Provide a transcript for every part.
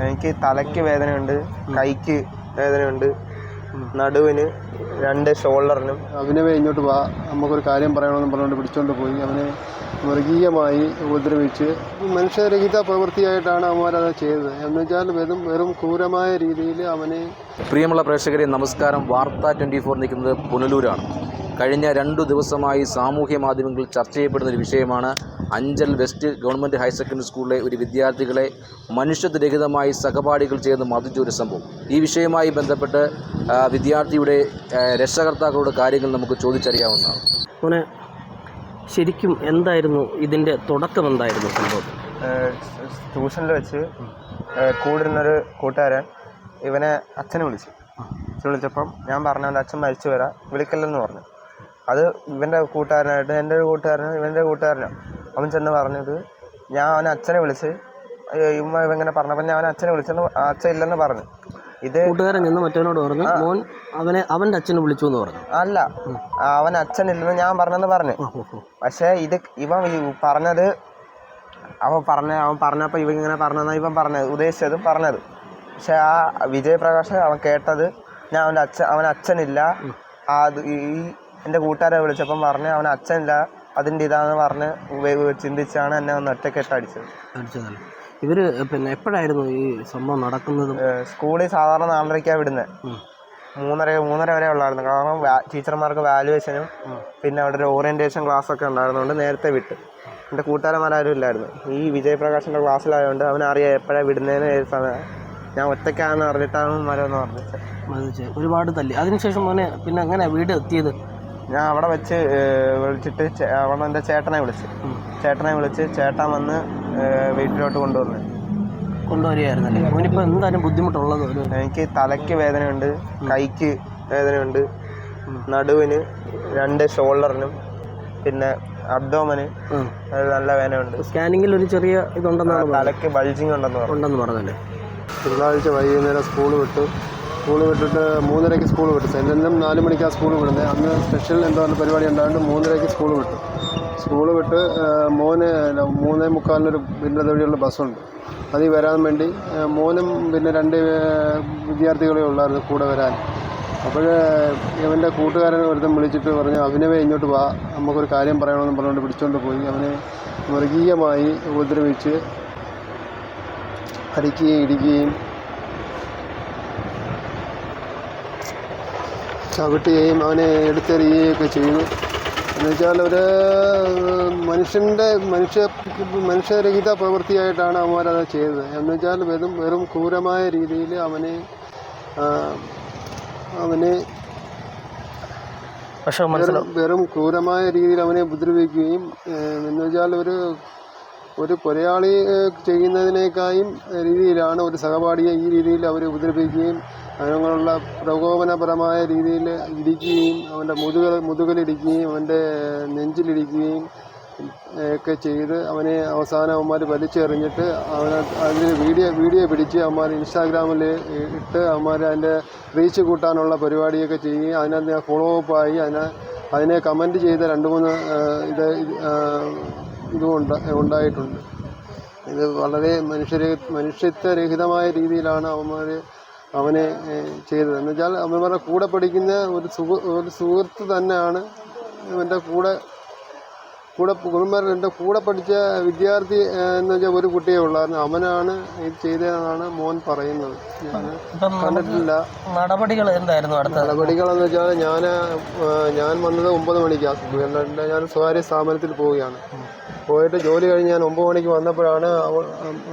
എനിക്ക് തലയ്ക്ക് വേദനയുണ്ട് കൈക്ക് വേദനയുണ്ട് നടുവിന് രണ്ട് ഷോൾഡറിനും. അഭിനവേ ഇങ്ങോട്ട് വാ. നമുക്കൊരു കാര്യം പറയണമെന്ന് പറഞ്ഞുകൊണ്ട് പിടിച്ചുകൊണ്ട് പോയി. അവനെ മൃഗീയമായി ഉപദ്രവിച്ച് മനുഷ്യരഹിത പ്രവൃത്തിയായിട്ടാണ് അവന്മാരത് ചെയ്തത്. എന്ന് വെച്ചാൽ വെറും വെറും ക്രൂരമായ രീതിയിൽ അവനെ പ്രിയമുള്ള പ്രേക്ഷകരെ നമസ്കാരം. വാർത്ത ട്വന്റി ഫോർ നിൽക്കുന്നത് പുനലൂരാണ്. കഴിഞ്ഞ രണ്ടു ദിവസമായി സാമൂഹ്യ മാധ്യമങ്ങളിൽ ചർച്ച ചെയ്യപ്പെടുന്ന ഒരു വിഷയമാണ് Anchal west government higher secondary സ്കൂളിലെ ഒരു വിദ്യാർത്ഥികളെ മനുഷ്യത്വരഹിതമായി സഹപാഠികൾ ചെയ്യുന്ന മർദ്ദിച്ച ഒരു സംഭവം. ഈ വിഷയവുമായി ബന്ധപ്പെട്ട് വിദ്യാർത്ഥിയുടെ രക്ഷകർത്താക്കളുടെ കാര്യങ്ങൾ നമുക്ക് ചോദിച്ചറിയാവുന്നതാണ്. മോനെ ശരിക്കും എന്തായിരുന്നു ഇതിന്റെ തുടക്കം എന്തായിരുന്നു സംഭവം? ട്യൂഷനിൽ വെച്ച് കൂടിരുന്നൊരു കൂട്ടുകാരൻ ഇവനെ അച്ഛനെ വിളിച്ചു. അച്ഛൻ വിളിച്ചപ്പം ഞാൻ പറഞ്ഞു എന്റെ അച്ഛൻ മരിച്ചു വരാം വിളിക്കല്ലെന്ന് പറഞ്ഞു. അത് ഇവന്റെ കൂട്ടുകാരനായിട്ട് എന്റെ ഒരു കൂട്ടുകാരനും ഇവന്റെ കൂട്ടുകാരനും അവൻ ചെന്ന് പറഞ്ഞത് ഞാൻ അവനെ അച്ഛനെ വിളിച്ച് ഇമ്മ ഇവൻ ഇവങ്ങനെ പറഞ്ഞപ്പോൾ ഞാൻ അവനെ അച്ഛനെ വിളിച്ചെന്ന് അച്ഛൻ ഇല്ലെന്ന് പറഞ്ഞു. ഇത് കൂട്ടുകാരൻ ചെന്ന് മറ്റവനോട് പറഞ്ഞു മോൻ അവനെ അവന്റെ അച്ഛനെ വിളിച്ചു എന്ന് പറഞ്ഞു. അല്ല അവൻ അച്ഛൻ ഇല്ലെന്ന് ഞാൻ പറഞ്ഞെന്ന് പറഞ്ഞു. പക്ഷേ ഇത് ഇവൻ പറഞ്ഞത് അവൻ പറഞ്ഞ അവൻ പറഞ്ഞപ്പോൾ ഇവൻ ഇങ്ങനെ പറഞ്ഞതെന്നാണ് ഇവൻ പറഞ്ഞത് ഉദ്ദേശിച്ചത് പറഞ്ഞത്. പക്ഷേ ആ വിജയപ്രകാശ് അവൻ കേട്ടത് ഞാൻ അവന്റെ അച്ഛൻ അവൻ അച്ഛനില്ല. ആ അത് ഈ എന്റെ കൂട്ടുകാരെ വിളിച്ചപ്പം പറഞ്ഞ് അവൻ അച്ഛനില്ല അതിന്റെ ഇതാന്ന് പറഞ്ഞ് ചിന്തിച്ചാണ് എന്നെ ഒന്ന് ഒറ്റക്കെട്ട് അടിച്ചത്. അടിച്ചതല്ല? ഇവർ പിന്നെ എപ്പോഴായിരുന്നു ഈ സംഭവം നടക്കുന്നത്? സ്കൂളിൽ സാധാരണ നാലരയ്ക്കാണ് വിടുന്നത്. മൂന്നര മൂന്നര വരെ ഉള്ളായിരുന്നു. കാരണം ടീച്ചർമാർക്ക് വാല്യുവേഷനും പിന്നെ അവിടെ ഒരു ഓറിയന്റേഷൻ ക്ലാസ് ഒക്കെ ഉണ്ടായിരുന്നതുകൊണ്ട് നേരത്തെ വിട്ടു. എന്റെ കൂട്ടുകാരന്മാരും ഇല്ലായിരുന്നു. ഈ വിജയപ്രകാശിന്റെ ക്ലാസ്സിലായതുകൊണ്ട് അവൻ അറിയാം എപ്പോഴാണ് വിടുന്നതിന് ഏത് സമയം ഞാൻ ഒറ്റയ്ക്കാണെന്ന് പറഞ്ഞിട്ടാണ് മരമെന്ന് പറഞ്ഞത്. ഒരുപാട് തല്ലി. അതിനുശേഷം മോനെ പിന്നെ അങ്ങനെ വീട് എത്തിയത്? ഞാൻ അവിടെ വെച്ച് വിളിച്ചിട്ട് അവിടെ എന്റെ ചേട്ടനെ വിളിച്ച്. ചേട്ടനെ വിളിച്ച് ചേട്ടൻ വന്ന് വീട്ടിലോട്ട് കൊണ്ടുവന്നു. കൊണ്ടുവരികയായിരുന്നല്ലേ? എന്തായാലും ബുദ്ധിമുട്ടുള്ളത് എനിക്ക് തലയ്ക്ക് വേദനയുണ്ട് കൈക്ക് വേദനയുണ്ട് നടുവിന് രണ്ട് ഷോൾഡറിനും പിന്നെ അബ്ഡോമന്. നല്ല വേദനയുണ്ട്. സ്കാനിങ്ങിൽ ഒരു ചെറിയ ഇതുണ്ടെന്നാണ് തലയ്ക്ക് ബൾജിങ് ഉണ്ടെന്ന് പറഞ്ഞു. ഉണ്ടെന്ന് പറഞ്ഞല്ലേ തിങ്കളാഴ്ച വൈകുന്നേരം സ്കൂൾ വിട്ടു. സ്കൂൾ വിട്ടിട്ട് മൂന്നരയ്ക്ക് സ്കൂൾ വിട്ടു. സെന്ററിനും നാല് മണിക്കാണ് സ്കൂൾ വിടുന്നത്. അന്ന് സ്പെഷ്യൽ എന്തോ പരിപാടി ഉണ്ടായതുകൊണ്ട് മൂന്നരയ്ക്ക് സ്കൂൾ വിട്ടു. സ്കൂൾ വിട്ട് മോന് മൂന്നേ മുക്കാലിനൊരു പിന്നെ വഴിയുള്ള ബസ്സുണ്ട്. അതിൽ വരാൻ വേണ്ടി മോനും പിന്നെ രണ്ട് വിദ്യാർത്ഥികളെ ഉള്ളായിരുന്നു കൂടെ വരാൻ. അപ്പോൾ ഇവന്റെ കൂട്ടുകാരൻ ഒരുത്തും വിളിച്ചിട്ട് പറഞ്ഞു അഭിനവേ ഇങ്ങോട്ട് വാ. നമുക്കൊരു കാര്യം പറയണമെന്ന് പറഞ്ഞുകൊണ്ട് പിടിച്ചുകൊണ്ട് പോയി. അവനെ വർഗീയമായി ഉപദ്രവിച്ച് അടിക്കുകയും ഇടിക്കുകയും ചവിട്ടുകയും അവനെ എടുത്തെറിയുകയൊക്കെ ചെയ്യുന്നു എന്നുവെച്ചാൽ ഒരു മനുഷ്യന്റെ മനുഷ്യ മനുഷ്യരഹിത പ്രവൃത്തിയായിട്ടാണ് അവന്മാരത് ചെയ്തത്. എന്നുവെച്ചാൽ വെറും വെറും ക്രൂരമായ രീതിയിൽ അവനെ അവനെ വെറും ക്രൂരമായ രീതിയിൽ അവനെ ഉപദ്രവിക്കുകയും എന്നുവെച്ചാൽ എന്ന് വെച്ചാൽ ഒരു ഒരു കൊലയാളി ചെയ്യുന്നതിനേക്കാളും രീതിയിലാണ് ഒരു സഹപാഠിയെ ഈ രീതിയിൽ അവർ ഉപദ്രവിക്കുകയും അങ്ങനെയുള്ള പ്രകോപനപരമായ രീതിയിൽ ഇടിക്കുകയും അവന്റെ മുതുകൽ മുതുകലിടിക്കുകയും അവന്റെ നെഞ്ചിലിടിക്കുകയും ഒക്കെ ചെയ്ത് അവനെ അവസാനം അവന്മാർ വലിച്ചെറിഞ്ഞിട്ട് അവനെ അതിന് വീഡിയോ വീഡിയോ പിടിച്ച് അവന്മാർ ഇൻസ്റ്റാഗ്രാമിൽ ഇട്ട് അവന്മാർ അതിന്റെ റീച്ച് കൂട്ടാനുള്ള പരിപാടിയൊക്കെ ചെയ്യുകയും അതിനകത്ത് ഫോളോ അപ്പായി അതിനെ അതിനെ കമന്റ് ചെയ്ത രണ്ട് മൂന്ന് ഇത് ഇത്, ഏഹ്, ഇതും ഉണ്ട ഉണ്ടായിട്ടുണ്ട്. ഇത് വളരെ മനുഷ്യരെ മനുഷ്യത്വരഹിതമായ രീതിയിലാണ് അവന്മാർ അവനെ ചെയ്തത്. എന്നുവെച്ചാൽ അവന്മാരുടെ കൂടെ പഠിക്കുന്ന ഒരു സുഹൃ ഒരു സുഹൃത്ത് തന്നെയാണ് ഇവന്റെ കൂടെ കൂടെ എന്റെ കൂടെ പഠിച്ച വിദ്യാർത്ഥി എന്ന് വെച്ചാൽ ഒരു കുട്ടിയെ ഉള്ളായിരുന്നു അവനാണ് ഇത് ചെയ്തതെന്നാണ് മോൻ പറയുന്നത്. ഞാൻ കണ്ടിട്ടില്ല. നടപടികൾ എന്തായിരുന്നു നടപടികൾ എന്ന് വെച്ചാൽ ഞാൻ ഞാൻ വന്നത് ഒമ്പത് മണിക്കാണ് ഞാൻ സ്വകാര്യ സ്ഥാപനത്തിൽ പോവുകയാണ്. പോയിട്ട് ജോലി കഴിഞ്ഞ് ഞാൻ ഒമ്പത് മണിക്ക് വന്നപ്പോഴാണ്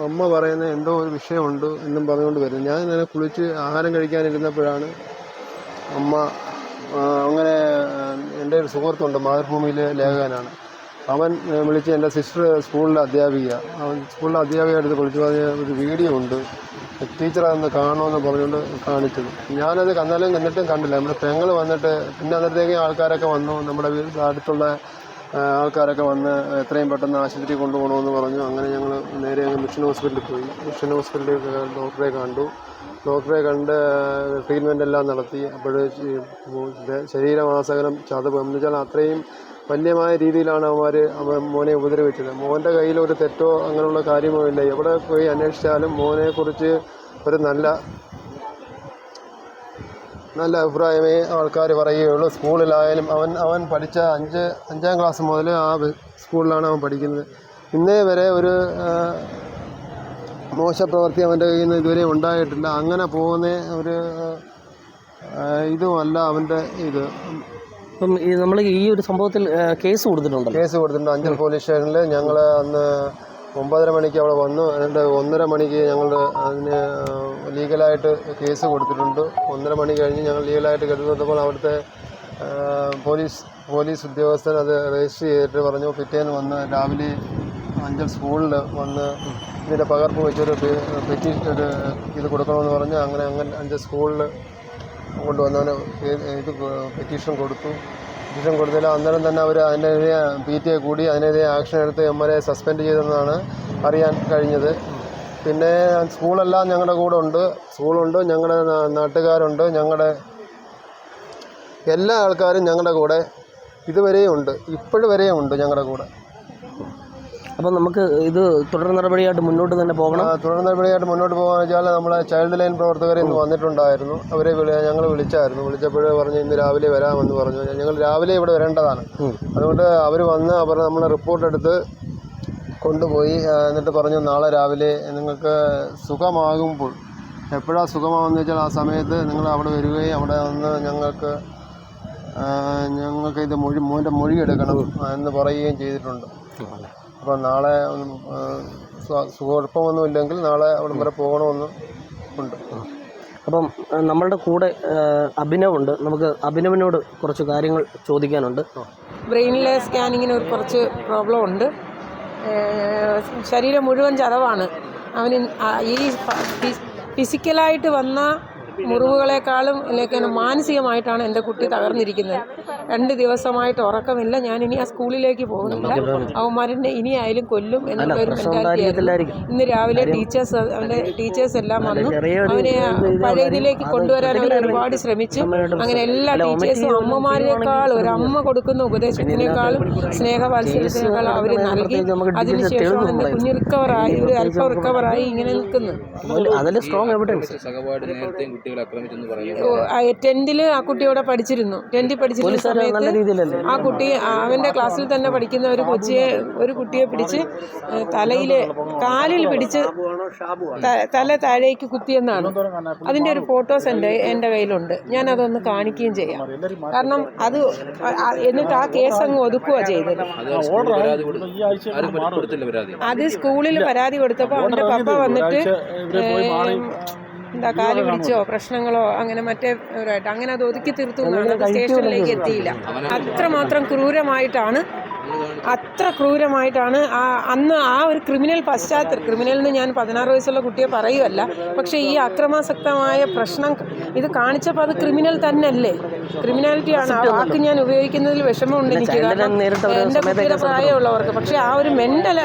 അമ്മ പറയുന്നത് എന്തോ ഒരു വിഷയമുണ്ട് എന്നും പറഞ്ഞുകൊണ്ട് വരുന്നത്. ഞാൻ ഇങ്ങനെ കുളിച്ച് ആഹാരം കഴിക്കാനിരുന്നപ്പോഴാണ് അമ്മ അങ്ങനെ എന്റെ ഒരു സുഹൃത്തുണ്ട് മാതൃഭൂമിയിലെ ലേഖകനാണ്. അവൻ വിളിച്ച് എന്റെ സിസ്റ്റർ സ്കൂളിലെ അധ്യാപിക. അവൻ സ്കൂളിലെ അധ്യാപിക അടുത്ത് വിളിച്ചു പറഞ്ഞ ഒരു വീഡിയോ ഉണ്ട്. ടീച്ചർ അതൊന്ന് കാണുമെന്ന് പറഞ്ഞുകൊണ്ട് കാണിച്ചത്. ഞാനത് കന്നാലും കണ്ടിട്ടും കണ്ടില്ല. നമ്മുടെ പെങ്ങൾ വന്നിട്ട് പിന്നെ അന്നേരത്തേക്ക് ആൾക്കാരൊക്കെ വന്നു. നമ്മുടെ വീട് അടുത്തുള്ള ആൾക്കാരൊക്കെ വന്ന് എത്രയും പെട്ടെന്ന് ആശുപത്രി കൊണ്ടുപോകണമെന്ന് പറഞ്ഞു. അങ്ങനെ ഞങ്ങൾ നേരെ അങ്ങ് മിഷൻ ഹോസ്പിറ്റലിൽ പോയി. മിഷൻ ഹോസ്പിറ്റലിൽ ഡോക്ടറെ കണ്ടു. ഡോക്ടറെ കണ്ട് ട്രീറ്റ്മെന്റ് എല്ലാം നടത്തി. അപ്പോൾ ശരീരമാസകലം ചതവ്. എന്ന് വെച്ചാൽ അത്രയും വന്യമായ രീതിയിലാണ് അവന്മാർ മോനെ ഉപദ്രവിച്ചത്. മോന്റെ കയ്യിൽ ഒരു തെറ്റോ അങ്ങനെയുള്ള കാര്യമോ ഇല്ല. എവിടെ പോയി അന്വേഷിച്ചാലും മോനെക്കുറിച്ച് ഒരു നല്ല നല്ല അഭിപ്രായമേ ആൾക്കാർ പറയുകയുള്ളൂ. സ്കൂളിലായാലും അവൻ അവൻ പഠിച്ച അഞ്ച് അഞ്ചാം ക്ലാസ് മുതൽ ആ സ്കൂളിലാണ് അവൻ പഠിക്കുന്നത്. ഇന്നേ വരെ ഒരു മോശ മോശപ്രവൃത്തി അവന്റെ കയ്യിൽ നിന്ന് ഇതുവരെ ഉണ്ടായിട്ടില്ല. അങ്ങനെ പോകുന്ന ഒരു ഇതുമല്ല അവന്റെ ഇത്. ഇപ്പം നമ്മൾ ഈ ഒരു സംഭവത്തിൽ കേസ് കൊടുത്തിട്ടുണ്ട് കേസ് കൊടുത്തിട്ടുണ്ട്. അഞ്ചൽ പോലീസ് സ്റ്റേഷനിൽ ഞങ്ങൾ അന്ന് ഒമ്പതര മണിക്ക് അവിടെ വന്നു. എന്നിട്ട് ഒന്നര മണിക്ക് ഞങ്ങൾ അതിന് ലീഗലായിട്ട് കേസ് കൊടുത്തിട്ടുണ്ട്. ഒന്നര മണി കഴിഞ്ഞ് ഞങ്ങൾ ലീഗലായിട്ട് കരുതപ്പോൾ അവിടുത്തെ പോലീസ് പോലീസ് ഉദ്യോഗസ്ഥൻ അത് രജിസ്റ്റർ ചെയ്തിട്ട് പറഞ്ഞു. പിറ്റേന്ന് വന്ന് രാവിലെ അഞ്ചൽ സ്കൂളിൽ വന്ന് ഇതിന്റെ പകർപ്പ് വെച്ചൊരു പെറ്റീഷൻ ഒരു ഇത് കൊടുക്കണമെന്ന് പറഞ്ഞ് അങ്ങനെ അങ്ങനെ അഞ്ചൽ സ്കൂളിൽ കൊണ്ടുവന്നവന് ഇത് പെറ്റീഷൻ കൊടുത്തു. പെറ്റീഷൻ കൊടുത്തതിൽ അന്നേരം തന്നെ അവർ അതിനെതിരെ പി ടി എ കൂടി അതിനെതിരെ ആക്ഷൻ എടുത്ത് എം എൽ എ സസ്പെൻഡ് ചെയ്തെന്നാണ് അറിയാൻ കഴിഞ്ഞത്. പിന്നെ സ്കൂളെല്ലാം ഞങ്ങളുടെ കൂടെ ഉണ്ട്. സ്കൂളുണ്ട് ഞങ്ങളുടെ നാട്ടുകാരുണ്ട് ഞങ്ങളുടെ എല്ലാ ആൾക്കാരും ഞങ്ങളുടെ കൂടെ ഇതുവരെയും ഉണ്ട്. ഇപ്പോഴും വരെയും ഉണ്ട് ഞങ്ങളുടെ കൂടെ. അപ്പം നമുക്ക് ഇത് തുടർ നടപടിയായിട്ട് മുന്നോട്ട് തന്നെ പോകണം. തുടർ നടപടിയായിട്ട് മുന്നോട്ട് പോകാന്ന് വെച്ചാൽ നമ്മളെ ചൈൽഡ് ലൈൻ പ്രവർത്തകർ ഇന്ന് വന്നിട്ടുണ്ടായിരുന്നു. അവരെ വിളി ഞങ്ങൾ വിളിച്ചായിരുന്നു. വിളിച്ചപ്പോൾ പറഞ്ഞു ഇന്ന് രാവിലെ വരാമെന്ന് പറഞ്ഞു. ഞങ്ങൾ രാവിലെ ഇവിടെ വരേണ്ടതാണ്. അതുകൊണ്ട് അവർ വന്ന് അവർ നമ്മളെ റിപ്പോർട്ട് എടുത്ത് കൊണ്ടുപോയി. എന്നിട്ട് പറഞ്ഞു നാളെ രാവിലെ നിങ്ങൾക്ക് സുഖമാകുമ്പോൾ. എപ്പോഴാണ് സുഖമാകുമെന്ന് വെച്ചാൽ ആ സമയത്ത് നിങ്ങൾ അവിടെ വരികയും അവിടെ വന്ന് ഞങ്ങൾക്ക് ഞങ്ങൾക്ക് ഇത് മൊഴി മോന്റെ മൊഴി എടുക്കണം എന്ന് പറയുകയും ചെയ്തിട്ടുണ്ട്. അപ്പോൾ നാളെ ആ, നാളെ അവിടെ വരെ പോകണമെന്ന് ഉണ്ട്. അപ്പം നമ്മളുടെ കൂടെ അഭിനവുണ്ട്. നമുക്ക് അഭിനവിനോട് കുറച്ച് കാര്യങ്ങൾ ചോദിക്കാനുണ്ട്. ബ്രെയിനിലെ സ്കാനിങ്ങിന് ഒരു കുറച്ച് പ്രോബ്ലം ഉണ്ട്. ശരീരം മുഴുവൻ ചതവാണ്. അവന് ഈ ഫിസിക്കലായിട്ട് വന്ന മുറിവുകളെക്കാളും അല്ലെങ്കിൽ മാനസികമായിട്ടാണ് എന്റെ കുട്ടി തകർന്നിരിക്കുന്നത്. രണ്ട് ദിവസമായിട്ട് ഉറക്കമില്ല. ഞാൻ ഇനി ആ സ്കൂളിലേക്ക് പോകുന്നില്ല. അവന്മാരെന്നെ ഇനിയായാലും ആയാലും കൊല്ലും എന്നുള്ള ഒരു പ്രശ്നം mentality ഇന്ന് രാവിലെ ടീച്ചേഴ്സ് അവന്റെ ടീച്ചേഴ്സ് എല്ലാം വന്നു. അവനെ ഇത് ഇത് പഴയ ഇതിലേക്ക് കൊണ്ടുവരാൻ അവർ ഒരുപാട് ശ്രമിച്ചു. അങ്ങനെ എല്ലാ ടീച്ചേഴ്സും അമ്മമാരെക്കാൾ ഒരു അമ്മ കൊടുക്കുന്ന ഉപദേശത്തിനേക്കാളും സ്നേഹവാത്സല്യങ്ങൾ അവർ നൽകി. അതിനുശേഷം എന്റെ കുഞ്ഞു റിക്കവറായി ഒരു അല്പം റിക്കവറായി ഇങ്ങനെ നിൽക്കുന്നു. അതിൽ സ്ട്രോങ് എവിഡൻസ് സഹപാഠി നേരത്തെയും കുട്ടികളെ ആക്രമിച്ചെന്ന് പറയുന്നു ടെൻത്തിൽ ആ കുട്ടി അവിടെ പഠിച്ചിരുന്നു. ടെൻത്തിൽ പഠിച്ചിരുന്ന സമയത്ത് ആ കുട്ടി അവന്റെ ക്ലാസ്സിൽ തന്നെ പഠിക്കുന്ന ഒരു കൊച്ചിയെ ഒരു കുട്ടിയെ പിടിച്ച് തലയിൽ കാലിൽ പിടിച്ച് തല താഴേക്ക് കുത്തിയെന്നാണ് അതിന്റെ ഒരു ഫോട്ടോസ് എന്റെ എന്റെ കയ്യിലുണ്ട്. ഞാൻ അതൊന്ന് കാണിക്കുകയും ചെയ്യാം. കാരണം അത് എന്നിട്ട് ആ കേസ് അങ്ങ് ഒതുക്കുക ചെയ്തത്. അത് സ്കൂളിൽ പരാതി കൊടുത്തപ്പോൾ അവന്റെ പപ്പ വന്നിട്ട് എന്താ കാൽ പിടിച്ചോ പ്രശ്നങ്ങളോ അങ്ങനെ മറ്റേ ഇവരായിട്ട് അങ്ങനെ അത് ഒതുക്കി തീർത്തു എന്നാണ് അത് സ്റ്റേഷനിലേക്ക് എത്തിയില്ല. അത്രമാത്രം ക്രൂരമായിട്ടാണ് അത്ര ക്രൂരമായിട്ടാണ് ആ അന്ന് ആ ഒരു ക്രിമിനൽ പശ്ചാത്തലം ക്രിമിനൽ എന്ന് ഞാൻ പതിനാറ് വയസ്സുള്ള കുട്ടിയെ പറയുമല്ല പക്ഷേ ഈ അക്രമാസക്തമായ പ്രശ്നം ഇത് കാണിച്ചപ്പോൾ അത് ക്രിമിനൽ തന്നെയല്ലേ? ക്രിമിനാലിറ്റിയാണ് ആ വാക്ക് ഞാൻ ഉപയോഗിക്കുന്നതിൽ വിഷമമുണ്ട് എനിക്ക്. കാരണം എന്റെ കുട്ടിയുടെ പ്രായമുള്ളവർക്ക് പക്ഷേ ആ ഒരു മെന്റൽ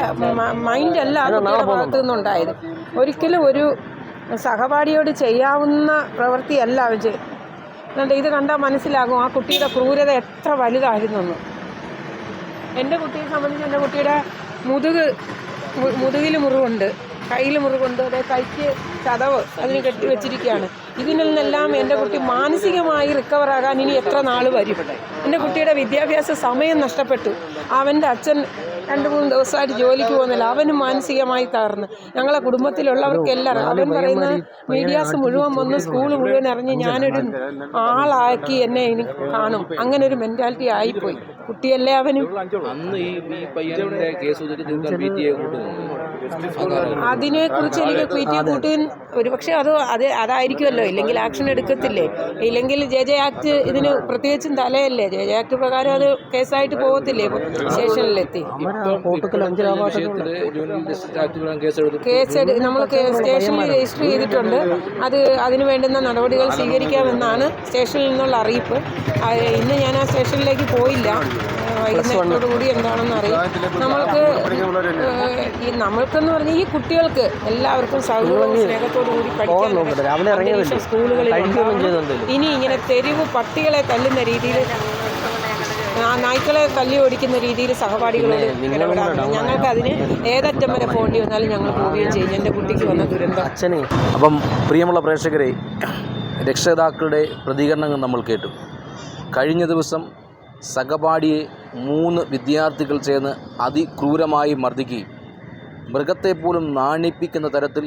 മൈൻഡല്ല ആ കുട്ടിയുടെ ഭാഗത്തു നിന്നുണ്ടായത്. ഒരിക്കലും ഒരു സഹപാഠിയോട് ചെയ്യാവുന്ന പ്രവൃത്തിയല്ല ചെയ്ത് എന്നിട്ട് ഇത് കണ്ടാൽ മനസ്സിലാകും ആ കുട്ടിയുടെ ക്രൂരത എത്ര വലുതായിരുന്നെന്ന്. എന്റെ കുട്ടിയെ സംബന്ധിച്ച് എന്റെ കുട്ടിയുടെ മുതുക് മുതുകിൽ മുറിവുണ്ട് കയ്യിൽ മുറിവുണ്ട് അതേ കൈക്ക് ചതവ് അതിന് കെട്ടി വെച്ചിരിക്കുകയാണ്. ഇതിൽ നിന്നെല്ലാം എന്റെ കുട്ടി മാനസികമായി റിക്കവർ ആകാൻ ഇനി എത്ര നാൾ വരും? എന്റെ കുട്ടിയുടെ വിദ്യാഭ്യാസ സമയം നഷ്ടപ്പെട്ടു. അവന്റെ അച്ഛൻ രണ്ട് മൂന്ന് ദിവസമായിട്ട് ജോലിക്ക് പോകുന്നില്ല. അവനും മാനസികമായി തകർന്ന്. ഞങ്ങളെ കുടുംബത്തിലുള്ളവർക്കെല്ലാം അവൻ പറയുന്ന മീഡിയാസ് മുഴുവൻ വന്ന് സ്കൂൾ മുഴുവൻ അറിഞ്ഞ് ഞാനൊരു ആളാക്കി എന്നെ ഇനി കാണും. അങ്ങനെ ഒരു മെന്റാലിറ്റി ആയിപ്പോയി. കുട്ടിയല്ലേ അവനും? അന്ന് ഈ ഈ പയ്യന്റെ കേസ് അതിനെക്കുറിച്ച് എനിക്ക് പി ടി കൂട്ടി ഒരുപക്ഷെ അത് അത് അതായിരിക്കുമല്ലോ. ഇല്ലെങ്കിൽ ആക്ഷൻ എടുക്കത്തില്ലേ? ഇല്ലെങ്കിൽ ജെ ജെ ആക്ട് ഇതിന് പ്രത്യേകിച്ചും തലയല്ലേ? ജെ ജെ ആക്ട് പ്രകാരം അത് കേസായിട്ട് പോകത്തില്ലേ? സ്റ്റേഷനിലെത്തി. കേസ് നമ്മൾ സ്റ്റേഷനിൽ രജിസ്റ്റർ ചെയ്തിട്ടുണ്ട്. അത് അതിന് വേണ്ടുന്ന നടപടികൾ സ്വീകരിക്കാമെന്നാണ് സ്റ്റേഷനിൽ നിന്നുള്ള അറിയിപ്പ്. ഇന്ന് ഞാൻ ആ സ്റ്റേഷനിലേക്ക് പോയില്ല. ആ, വൈകുന്നേരത്തോടു കൂടി എന്താണെന്ന് അറിയാം. നമ്മൾക്ക് ഈ നമ്മൾക്കെന്ന് പറഞ്ഞാൽ ഈ കുട്ടികൾക്ക് എല്ലാവർക്കും സൗഹൃദവും സ്നേഹത്തോടു കൂടി പഠിക്കാൻ സ്കൂളുകളിൽ ഇനി ഇങ്ങനെ തെരുവ് പട്ടികളെ തല്ലുന്ന രീതിയിൽ നായ്ക്കളെ തല്ലി ഓടിക്കുന്ന രീതിയിൽ സഹപാഠികളോട് ഇടപെടാറുണ്ട് ഞങ്ങൾക്ക് അതിന് ഏതറ്റം വരെ പോകേണ്ടി വന്നാലും ഞങ്ങൾ പോവുകയും ചെയ്യും. എന്റെ കുട്ടിക്ക് വന്ന ദുരന്തം. അച്ഛനെ അപ്പം പ്രിയമുള്ള പ്രേക്ഷകരെ രക്ഷിതാക്കളുടെ പ്രതികരണങ്ങൾ നമ്മൾ കേട്ടു. കഴിഞ്ഞ ദിവസം സഹപാഠിയെ മൂന്ന് വിദ്യാർത്ഥികൾ ചേർന്ന് അതിക്രൂരമായി മർദ്ദിക്കുകയും മൃഗത്തെപ്പോലും നാണിപ്പിക്കുന്ന തരത്തിൽ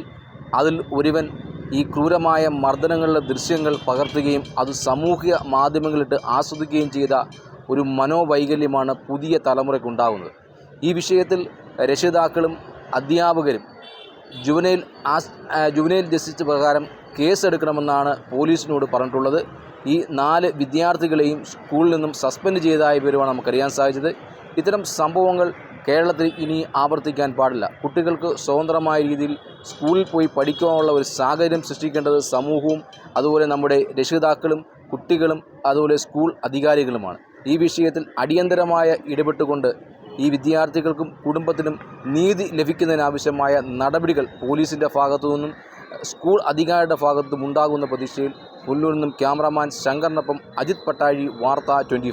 അതിൽ ഒരുവൻ ഈ ക്രൂരമായ മർദ്ദനങ്ങളുടെ ദൃശ്യങ്ങൾ പകർത്തുകയും അത് സാമൂഹിക മാധ്യമങ്ങളിട്ട് ആസ്വദിക്കുകയും ചെയ്ത ഒരു മനോവൈകല്യമാണ് പുതിയ തലമുറയ്ക്കുണ്ടാകുന്നത് ഈ വിഷയത്തിൽ രക്ഷിതാക്കളും അധ്യാപകരും ജുവനൈൽ ആസ് ജുവനൈൽ ജസ്റ്റിസ് പ്രകാരം കേസെടുക്കണമെന്നാണ് പോലീസിനോട് പറഞ്ഞിട്ടുള്ളത്. ഈ നാല് വിദ്യാർത്ഥികളെയും സ്കൂളിൽ നിന്നും സസ്പെൻഡ് ചെയ്തതായ വിവരമാണ് നമുക്കറിയാൻ സാധിച്ചത്. ഇത്തരം സംഭവങ്ങൾ കേരളത്തിൽ ഇനി ആവർത്തിക്കാൻ പാടില്ല. കുട്ടികൾക്ക് സ്വതന്ത്രമായ രീതിയിൽ സ്കൂളിൽ പോയി പഠിക്കുവാനുള്ള ഒരു സാഹചര്യം സൃഷ്ടിക്കേണ്ടത് സമൂഹവും അതുപോലെ നമ്മുടെ രക്ഷിതാക്കളും കുട്ടികളും അതുപോലെ സ്കൂൾ അധികാരികളുമാണ്. ഈ വിഷയത്തിൽ അടിയന്തരമായ ഇടപെട്ടുകൊണ്ട് ഈ വിദ്യാർത്ഥികൾക്കും കുടുംബത്തിനും നീതി ലഭിക്കുന്നതിനാവശ്യമായ നടപടികൾ പോലീസിന്റെ ഭാഗത്തു നിന്നും സ്കൂൾ അധികാരിയുടെ ഭാഗത്തും ഉണ്ടാകുന്ന പ്രതീക്ഷയിൽ പുല്ലൂരിൽ നിന്നും ക്യാമറാമാൻ ശങ്കറിനൊപ്പം അജിത് പട്ടാഴി വാർത്ത ട്വന്റി